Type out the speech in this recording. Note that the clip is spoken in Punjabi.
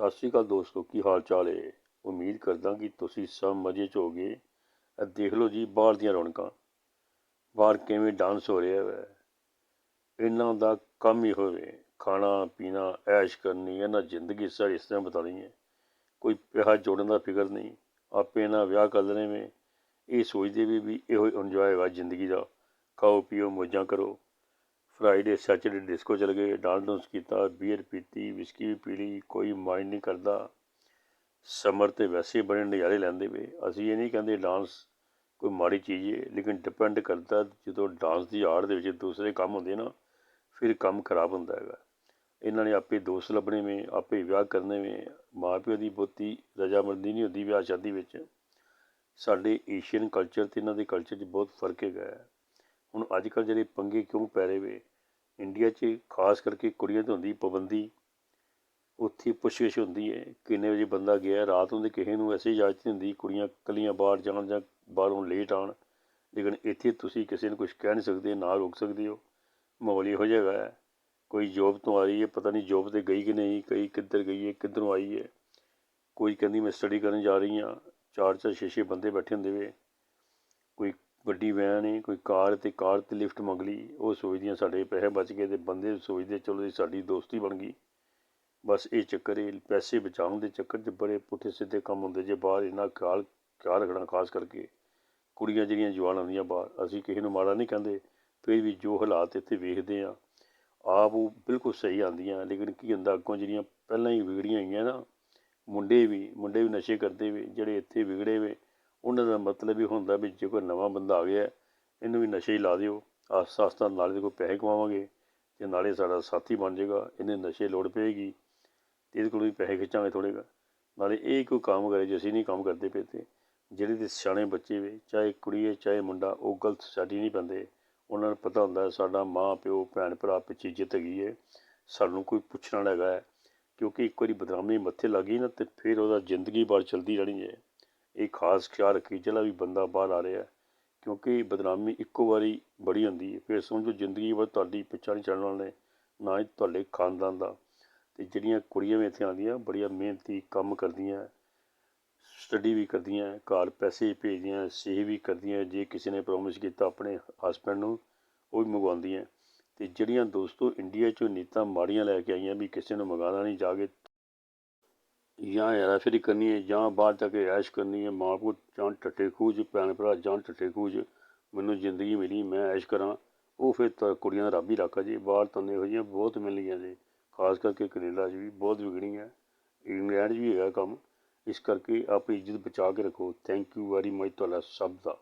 ਸਤਿ ਸ਼੍ਰੀ ਅਕਾਲ ਦੋਸਤੋ, ਕੀ ਹਾਲ ਚਾਲ ਹੈ ਉਮੀਦ ਕਰਦਾ ਕਿ ਤੁਸੀਂ ਸਭ ਮਜ਼ੇ 'ਚ ਹੋਗੇ ਇਹ ਦੇਖ ਲਓ ਜੀ, ਬਾਹਰ ਦੀਆਂ ਰੌਣਕਾਂ। ਬਾਹਰ ਕਿਵੇਂ ਡਾਂਸ ਹੋ ਰਿਹਾ ਹੈ ਇਹਨਾਂ ਦਾ ਕੰਮ ਹੀ ਹੋਵੇ। ਖਾਣਾ, ਪੀਣਾ, ਐਸ਼ ਕਰਨੀ, ਇਹਨਾਂ ਜ਼ਿੰਦਗੀ ਸਾਰੀ ਇਸ ਤਰ੍ਹਾਂ ਬਤਾਣੀ ਹੈ ਕੋਈ ਪਿਆਰ ਜੋੜਨ ਦਾ ਫਿਕਰ ਨਹੀਂ। ਆਪੇ ਇਹਨਾਂ ਵਿਆਹ ਕਰ ਲੈਣੇ ਵੇ। ਇਹ ਸੋਚਦੇ ਵੀ ਵੀ ਇਹੋ ਇੰਜੋਏ ਹੈਗਾ ਜ਼ਿੰਦਗੀ ਦਾ। ਖਾਓ, ਪੀਓ, ਮੌਜਾਂ ਕਰੋ। ਫਰਾਈਡੇ ਸੈਚਰਡੇ ਡਿਸਕੋ ਚਲੇ ਗਏ ਡਾਂਸ ਡੂੰਸ ਕੀਤਾ ਬੀਅਰ ਪੀਤੀ ਵਿਸਕੀ ਵੀ ਪੀ ਲਈ, ਕੋਈ ਮਾਈਂਡ ਨਹੀਂ ਕਰਦਾ। ਸਮਰ ਤੇ ਵੈਸੇ ਹੀ ਬੜੇ ਨਜ਼ਾਰੇ ਲੈਂਦੇ ਵੇ ਅਸੀਂ ਇਹ ਨਹੀਂ ਕਹਿੰਦੇ ਡਾਂਸ ਕੋਈ ਮਾੜੀ ਚੀਜ਼ ਹੈ ਲੇਕਿਨ ਡਿਪੈਂਡ ਕਰਦਾ ਜਦੋਂ ਡਾਂਸ ਦੀ ਆੜ ਦੇ ਵਿੱਚ ਦੂਸਰੇ ਕੰਮ ਹੁੰਦੇ ਨਾ, ਫਿਰ ਕੰਮ ਖਰਾਬ ਹੁੰਦਾ ਹੈਗਾ। ਇਹਨਾਂ ਨੇ ਆਪੇ ਦੋਸਤ ਲੱਭਣੇ ਵੇ, ਆਪੇ ਵਿਆਹ ਕਰਨੇ ਵੇ ਮਾਂ ਪਿਓ ਦੀ ਬਹੁਤੀ ਰਜਾਮੰਦੀ ਨਹੀਂ ਹੁੰਦੀ ਵਿਆਹ ਸ਼ਾਦੀ ਵਿੱਚ। ਸਾਡੇ ਏਸ਼ੀਅਨ ਕਲਚਰ ਤੇ ਇਹਨਾਂ ਦੇ ਕਲਚਰ 'ਚ ਬਹੁਤ ਫ਼ਰਕ ਹੈਗਾ ਹੈ। ਹੁਣ ਅੱਜ ਕੱਲ੍ਹ ਜਿਹੜੇ ਪੰਗੇ ਕਿਉਂ ਪੈ ਰਹੇ ਵੇ? ਇੰਡੀਆ 'ਚ ਖਾਸ ਕਰਕੇ ਕੁੜੀਆਂ ਤੇ ਹੁੰਦੀ ਪਾਬੰਦੀ, ਉੱਥੇ ਪੁੱਛਗਿੱਛ ਹੁੰਦੀ ਹੈ, ਕਿੰਨੇ ਵਜੇ ਬੰਦਾ ਗਿਆ, ਰਾਤ ਨੂੰ ਤੇ ਕਿਸੇ ਨੂੰ ਐਸੀ ਇਜਾਜ਼ਤ ਨਹੀਂ ਹੁੰਦੀ, ਕੁੜੀਆਂ ਇਕੱਲੀਆਂ ਬਾਹਰ ਜਾਣ ਜਾਂ ਬਾਹਰੋਂ ਲੇਟ ਆਉਣ, ਲੇਕਿਨ ਇੱਥੇ ਤੁਸੀਂ ਕਿਸੇ ਨੂੰ ਕੁਝ ਕਹਿ ਨਹੀਂ ਸਕਦੇ, ਨਾ ਰੋਕ ਸਕਦੇ ਹੋ। ਮਾਹੌਲ ਇਹੋ ਜਿਹਾ ਹੈ, ਕੋਈ ਜੋਬ ਤੋਂ ਆ ਰਹੀ ਹੈ, ਪਤਾ ਨਹੀਂ ਜੋਬ ਤੇ ਗਈ ਕਿ ਨਹੀਂ, ਕਈ ਕਿੱਧਰ ਗਈ ਹੈ, ਕਿੱਧਰੋਂ ਆਈ ਹੈ। ਕੋਈ ਕਹਿੰਦੀ ਮੈਂ ਸਟੱਡੀ ਕਰਨ ਜਾ ਰਹੀ ਹਾਂ ਚਾਰ ਚਾਰ ਛੇ ਛੇ ਬੰਦੇ ਬੈਠੇ ਹੁੰਦੇ ਵੇ। ਕੋਈ ਵੱਡੀ ਵੈਨ ਹੈ ਕੋਈ ਕਾਰ ਤੇ ਕਾਰ ਤੇ ਲਿਫਟ ਮੰਗ ਲਈ, ਉਹ ਸੋਚਦੀਆਂ ਸਾਡੇ ਪੈਸੇ ਬਚ ਗਏ ਤੇ ਬੰਦੇ ਸੋਚਦੇ ਚਲੋ ਜੀ ਸਾਡੀ ਦੋਸਤੀ ਬਣ ਗਈ। ਬਸ ਇਹ ਚੱਕਰ ਇਹ ਪੈਸੇ ਬਚਾਉਣ ਦੇ ਚੱਕਰ 'ਚ ਬੜੇ ਪੁੱਠੇ ਸਿੱਧੇ ਕੰਮ ਹੁੰਦੇ ਜੇ ਬਾਹਰ ਇਹਨਾਂ ਖਿਆਲ ਖਿਆਲ ਰੱਖਣਾ ਖਾਸ ਕਰਕੇ। ਕੁੜੀਆਂ ਜਿਹੜੀਆਂ ਜਵਾਨ ਆਉਂਦੀਆਂ ਬਾਹਰ, ਅਸੀਂ ਕਿਸੇ ਨੂੰ ਮਾੜਾ ਨਹੀਂ ਕਹਿੰਦੇ, ਫਿਰ ਵੀ ਜੋ ਹਾਲਾਤ ਇੱਥੇ ਵੇਖਦੇ ਆ ਆਪ ਉਹ ਬਿਲਕੁਲ ਸਹੀ ਆਉਂਦੀਆਂ, ਲੇਕਿਨ ਕੀ ਹੁੰਦਾ ਅੱਗੋਂ ਜਿਹੜੀਆਂ ਪਹਿਲਾਂ ਹੀ ਵਿਗੜੀਆਂ ਹੋਈਆਂ ਨਾ, ਮੁੰਡੇ ਵੀ ਮੁੰਡੇ ਵੀ ਨਸ਼ੇ ਕਰਦੇ ਵੇ, ਜਿਹੜੇ ਇੱਥੇ ਵਿਗੜੇ ਵੇ ਉਹਨਾਂ ਦਾ ਮਤਲਬ ਇਹ ਹੁੰਦਾ ਵੀ ਜੇ ਕੋਈ ਨਵਾਂ ਬੰਦਾ ਆ ਗਿਆ, ਇਹਨੂੰ ਵੀ ਨਸ਼ੇ ਹੀ ਲਾ ਦਿਓ। ਆਸਤਾ ਆਸਤਾ ਨਾਲੇ ਦੇ ਕੋਈ ਪੈਸੇ ਕਮਾਵਾਂਗੇ ਤੇ ਨਾਲੇ ਸਾਡਾ ਸਾਥੀ ਬਣ ਜਾਏਗਾ, ਇਹਨੇ ਨਸ਼ੇ ਲੋੜ ਪਏਗੀ ਤੇ ਇਹਦੇ ਕੋਲੋਂ ਵੀ ਪੈਸੇ ਖਿੱਚਾਂਗੇ ਥੋੜ੍ਹੇ ਕੁ। ਨਾਲੇ ਇਹ ਕੋਈ ਕੰਮ ਕਰੇ ਜੇ ਅਸੀਂ ਨਹੀਂ ਕੰਮ ਕਰਦੇ ਪਏ ਤੇ ਜਿਹੜੇ ਤੇ ਸਿਆਣੇ ਬੱਚੇ ਵੇ, ਚਾਹੇ ਕੁੜੀ ਹੈ, ਚਾਹੇ ਮੁੰਡਾ, ਉਹ ਗਲਤ ਸਾਡੀ ਨਹੀਂ ਪੈਂਦੇ। ਉਹਨਾਂ ਨੂੰ ਪਤਾ ਹੁੰਦਾ ਸਾਡਾ ਮਾਂ, ਪਿਓ, ਭੈਣ, ਭਰਾ ਪਿੱਛੇ ਇੱਜ਼ਤ ਹੈਗੀ ਹੈ। ਸਾਨੂੰ ਕੋਈ ਪੁੱਛਣਾ ਹੈਗਾ ਹੈ, ਕਿਉਂਕਿ ਇੱਕ ਵਾਰੀ ਬਦਨਾਮੀ ਮੱਥੇ ਲੱਗ ਗਈ ਨਾ ਤੇ ਫਿਰ ਉਹਦਾ ਜ਼ਿੰਦਗੀ ਭਰ ਚਲਦੀ ਰਹਿਣੀ ਹੈ। ਇਹ ਖਾਸ ਖਿਆਲ ਰੱਖੀ ਜਿਹੜਾ ਵੀ ਬੰਦਾ ਬਾਹਰ ਆ ਰਿਹਾ, ਕਿਉਂਕਿ ਬਦਨਾਮੀ ਇੱਕੋ ਵਾਰੀ ਬੜੀ ਹੁੰਦੀ ਹੈ। ਫਿਰ ਸਮਝੋ ਜ਼ਿੰਦਗੀ ਭਰ ਤੁਹਾਡੀ ਪਿੱਛਾ ਨਹੀਂ ਚੱਲਣ ਵਾਲੇ, ਨਾ ਹੀ ਤੁਹਾਡੇ ਖਾਨਦਾਨ ਦਾ। ਤੇ ਜਿਹੜੀਆਂ ਕੁੜੀਆਂ ਵੀ ਇੱਥੇ ਆਉਂਦੀਆਂ, ਬੜੀਆਂ ਮਿਹਨਤੀ ਕੰਮ ਕਰਦੀਆਂ ਸਟੱਡੀ ਵੀ ਕਰਦੀਆਂ, ਘਰ ਪੈਸੇ ਭੇਜਦੀਆਂ, ਸੇਵ ਵੀ ਕਰਦੀਆਂ, ਜੇ ਕਿਸੇ ਨੇ ਪ੍ਰੋਮਿਸ ਕੀਤਾ ਆਪਣੇ ਹਸਬੈਂਡ ਨੂੰ, ਉਹ ਵੀ ਮੰਗਵਾਉਂਦੀਆਂ। ਤੇ ਜਿਹੜੀਆਂ ਦੋਸਤੋ ਇੰਡੀਆ 'ਚੋਂ ਨੀਤਾਂ ਮਾੜੀਆਂ ਲੈ ਕੇ ਆਈਆਂ ਵੀ ਕਿਸੇ ਨੂੰ ਮੰਗਾਉਣਾ ਨਹੀਂ, ਜਾ ਜਾਂ ਹੈਰਾਫੇਰੀ ਕਰਨੀ ਹੈ ਜਾਂ ਬਾਹਰ ਜਾ ਕੇ ਐਸ਼ ਕਰਨੀ ਹੈ, ਮਾਂ ਪਿਓ ਜਾਂ ਟੱਟੇ ਖੂਜ, ਭੈਣ ਭਰਾ ਜਾਂ ਟੱਟੇ ਖੂਜ, ਮੈਨੂੰ ਜ਼ਿੰਦਗੀ ਮਿਲੀ, ਮੈਂ ਐਸ਼ ਕਰਾਂ। ਉਹ ਫਿਰ ਤਾਂ ਕੁੜੀਆਂ ਦਾ ਰੱਬ ਹੀ ਰਾਖਾ ਜੀ। ਬਾਹਰ ਤਾਂ ਇਹੋ ਜਿਹੀਆਂ ਬਹੁਤ ਮਿਲਣੀਆਂ ਜੀ ਖਾਸ ਕਰਕੇ ਕੈਨੇਡਾ 'ਚ ਵੀ ਬਹੁਤ ਵਿਗੜੀਆਂ ਇੰਗਲੈਂਡ 'ਚ ਵੀ ਹੈਗਾ ਕੰਮ। ਇਸ ਕਰਕੇ ਆਪਣੀ ਇੱਜ਼ਤ ਬਚਾ ਕੇ ਰੱਖੋ। ਥੈਂਕ ਯੂ ਵੈਰੀ ਮਚ ਤੁਹਾਡਾ ਸਭ ਦਾ।